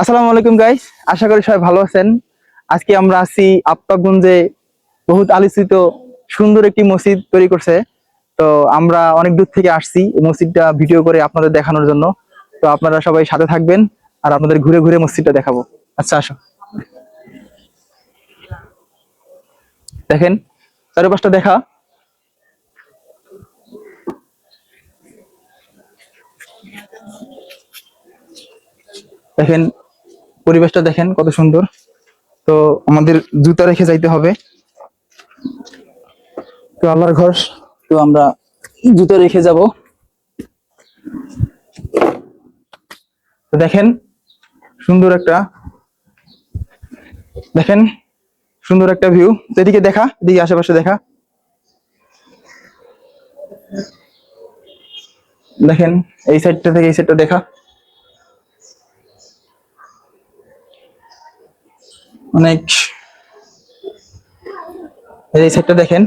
আসসালামু আলাইকুম গাইস আশা করি সবাই ভালো আছেন। আজকে আমরা আছি আপ্তাগঞ্জে বহুত আলোচিত, সুন্দর একটি মসজিদ তৈরি করছে। তো আমরা অনেক দূর থেকে আসছি এই মসজিদটা ভিডিও করে আপনাদের দেখানোর জন্য। তো আপনারা সবাই সাথে থাকবেন আর আপনাদের ঘুরে ঘুরে মসজিদটা দেখাবো। আচ্ছা আসো। দেখেন, চারপাশটা দেখা। দেখেন পরিবেশটা দেখেন কত সুন্দর। তো আমাদের জুতা রেখে যাইতে হবে। তো আল্লাহর ঘর, তো আমরা জুতা রেখে যাব। দেখেন, সুন্দর একটা, দেখেন, সুন্দর একটা ভিউ এদিকে দেখা, এদিকে আশেপাশে দেখা। দেখেন, এই সাইডটা থেকে এই সাইডটা দেখা। অনেক এই সাইডটা দেখেন।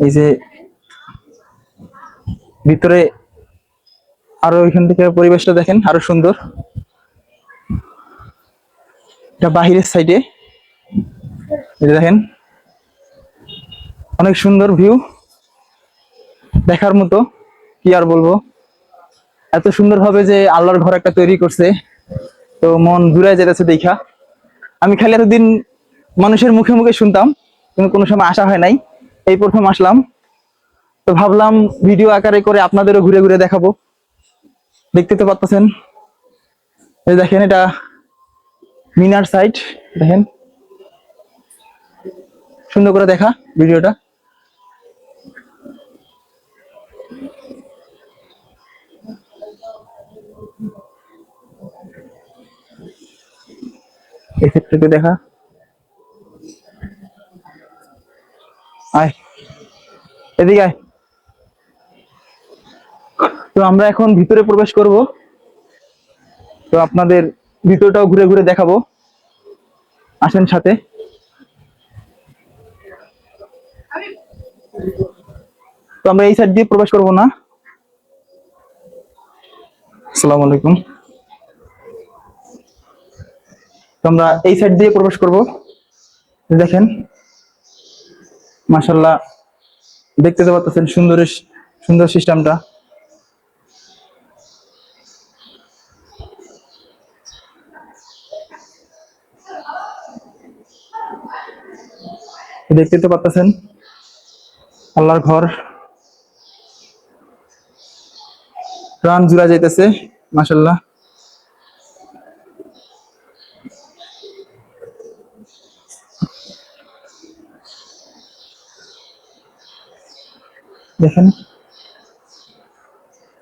এই যে ভিতরে আরও এখান থেকে পরিবেশটা দেখেন, আরও সুন্দর। এটা বাহিরের সাইডে। যে দেখেন, অনেক সুন্দর ভিউ। দেখার মতো, কি আর বলব? এত সুন্দর হবে যে আল্লাহর ঘর একটা তৈরি করছে। তো মন জুড়ে যেতেছে দেখা। আমি খালি এতদিন মানুষের মুখে মুখে শুনতাম, কিন্তু কোনো সময় আসা হয় নাই। এই প্রথম আসলাম। তো ভাবলাম ভিডিও আকারে করে আপনাদেরও ঘুরে ঘুরে দেখাবো। দেখতে তো পারতেছেন? এই দেখেন এটা মিনার সাইট দেখেন। সুন্দর করে দেখা ভিডিওটা ক্ষেত্রে দেখা। আয়। এদিকে আয়। তো আমরা এখন ভিতরে প্রবেশ করব। তো আপনাদের ভিতরটাও ঘুরে ঘুরে দেখাবো। আসেন সাথে। তো আমরা এই সাইড দিয়ে প্রবেশ করব না। আসসালামু আলাইকুম। তো আমরা এই সাইড দিয়ে প্রবেশ করব। দেখেন মাশাল্লাহ দেখতে তো পাচ্ছেন সুন্দর সুন্দর সিস্টেমটা। দেখতে তো পাচ্ছেন, আল্লাহর ঘর। প্রাণ জুড়া যাইতেছে মাশাল্লাহ দেখেন।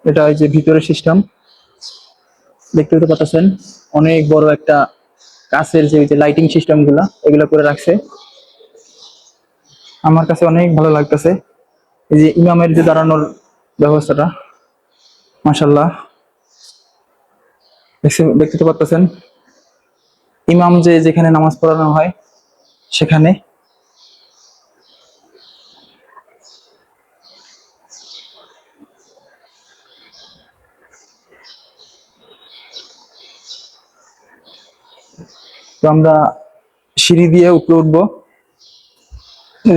এটা ওই যে ভিতরের সিস্টেম দেখতে তো পাচ্ছেন, অনেক বড় একটা কাছের যে যে লাইটিং সিস্টেমগুলা, এগুলো করে রাখছে। আমার কাছে অনেক ভালো লাগতেছে। এই যে ইমামের যে দাঁড়ানোর ব্যবস্থাটা মাসাল্লাহ দেখতে তো পাচ্ছেন। ইমাম যে যেখানে নামাজ পড়ানো হয়, সেখানে তো আমরা সিঁড়ি দিয়ে উপরে উঠবো।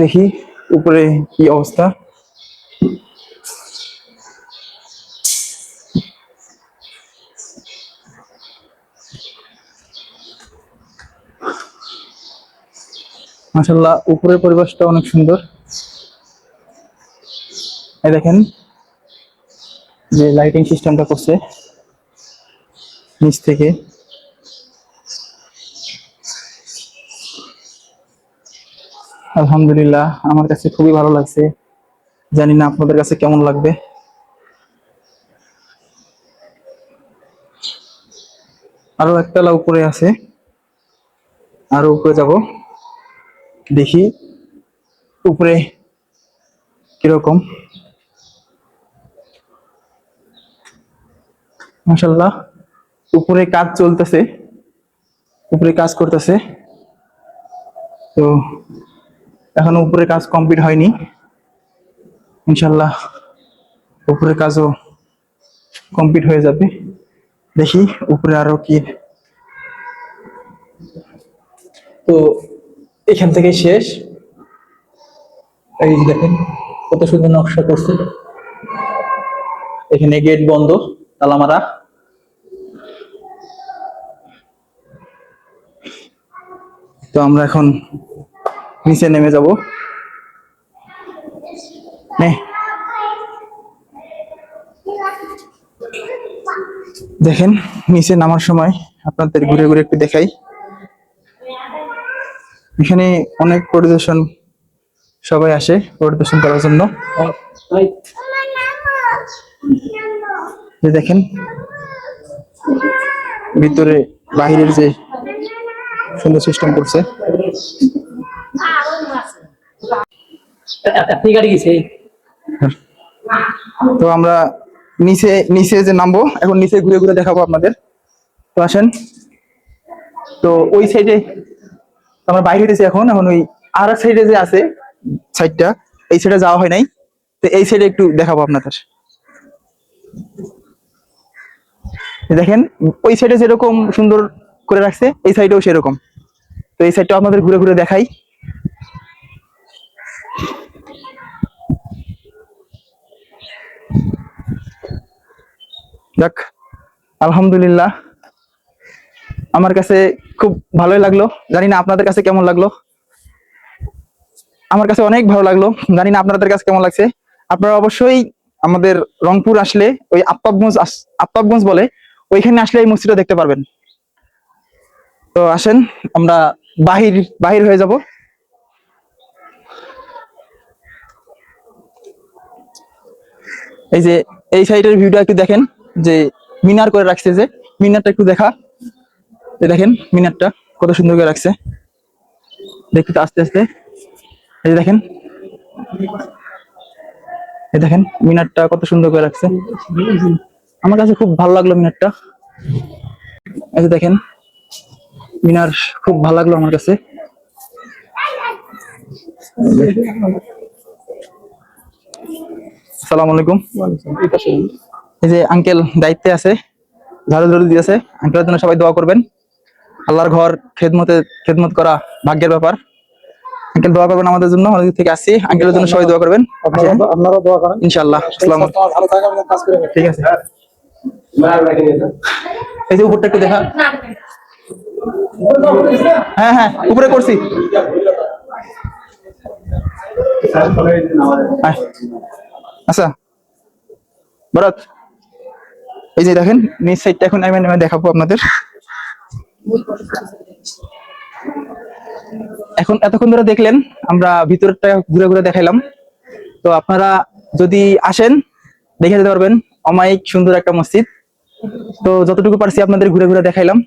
দেখি উপরে কি অবস্থা। মাসাল্লাহ উপরের পরিবেশটা অনেক সুন্দর। এই দেখেন যে লাইটিং সিস্টেমটা করছে নিচ থেকে। আলহামদুলিল্লাহ, আমার কাছে খুবই ভালো লাগছে। জানি না আপনাদের কাছে কেমন লাগবে। আরও একতলা উপরে আছে। আরও উপরে যাব। দেখি উপরে কীরকম। মাসাল্লাহ উপরে কাজ চলতেছে। উপরে কাজ করতেছে। তো এখনও উপরে কাজ কমপ্লিট হয়নি। ইনশাল্লাহ উপরে কাজও কমপ্লিট হয়ে যাবে। দেখি উপরে আরও কি। তো এখান থেকে শেষ। এই দেখেন, কত সুন্দর নকশা করছে। এখানে গেট বন্ধ তালা মারা তো আমরা এখন নিচে নেমে যাব। নে। দেখেন, নিচে নামার সময় আপনাদের ঘুরে ঘুরে একটু দেখাই। এখানে অনেক পরিদর্শন সবাই আসে পরিদর্শন করার জন্য। দেখেন, ভিতরে বাহিরের যে সুন্দর সিস্টেম করছে। তো আমরা নিচে নিচে যে নামবো, এখন নিচে ঘুরে ঘুরে দেখাবো আপনাদের। তো আসেন। তো ওই সাইডে আমরা বাইরে হইতেছি এখন এখন ওই আর এক সাইডে যে আছে সাইডটা এই সাইডে যাওয়া হয় নাই। তো এই সাইডে একটু দেখাবো আপনাদের। দেখেন, ওই সাইডে যেরকম সুন্দর করে রাখছে, এই সাইডেও সেরকম। তো এই সাইডটা আপনাদের ঘুরে ঘুরে দেখাই। যাক, আলহামদুলিল্লাহ। আমার কাছে খুব ভালোই লাগল। জানি না আপনাদের কাছে কেমন লাগল। আমার কাছে অনেক ভালো লাগল। জানি না আপনাদের কাছে কেমন লাগছে। আপনারা অবশ্যই আমাদের রংপুর আসলে ওই আপ্পাবগঞ্জ আস- আপ্পাবগঞ্জ বলে, ওইখানে আসলে এই মসজিদটা দেখতে পারবেন। তো আসেন, আমরা বাহির বাহির হয়ে যাব। এই যে, এই সাইডের ভিউটা একটু দেখেন, যে মিনার করে রাখছে যে, মিনারটা একটু দেখা। এই দেখেন, মিনারটা কত সুন্দর করে রাখছে। দেখতে আস্তে আস্তে। এই যে দেখেন, এই দেখেন, মিনারটা কত সুন্দর করে রাখছে। আমার কাছে খুব ভালো লাগল মিনারটা। এই যে দেখেন, মিনার খুব ভালো লাগল আমার কাছে। আসসালামু আলাইকুম। এই যে আঙ্কেল দায়িত্বে আছে ঝাড়ু ঝাড়ু দিয়েছে আঙ্কেলের জন্য সবাই দোয়া করবেন। আল্লাহর ঘর খেদমতে খেদমত করা ভাগ্যের ব্যাপার। আঙ্কেল দোয়া করবেন আমাদের জন্য অনেক থেকে আসছি। আঙ্কেলের জন্য সবাই দোয়া করবেন। আপনারা দোয়া করেন। ইনশাআল্লাহ আসসালাম করে ঠিক আছে। এই যে উপরটা একটু দেখা। হ্যাঁ হ্যাঁ উপরে করছি। আয়। আচ্ছা। ভরত এই যে দেখেন, নিচ সাইডটা এখন আমি আমি দেখাবো আপনাদের। এখন এতক্ষণ ধরে দেখলেন, আমরা ভিতরটা ঘুরে ঘুরে দেখাইলাম। তো আপনারা যদি আসেন, দেখে যেতে পারবেন, অমায়িক সুন্দর একটা মসজিদ। তো যতটুকু পারছি আপনাদের ঘুরে ঘুরে দেখাইলাম।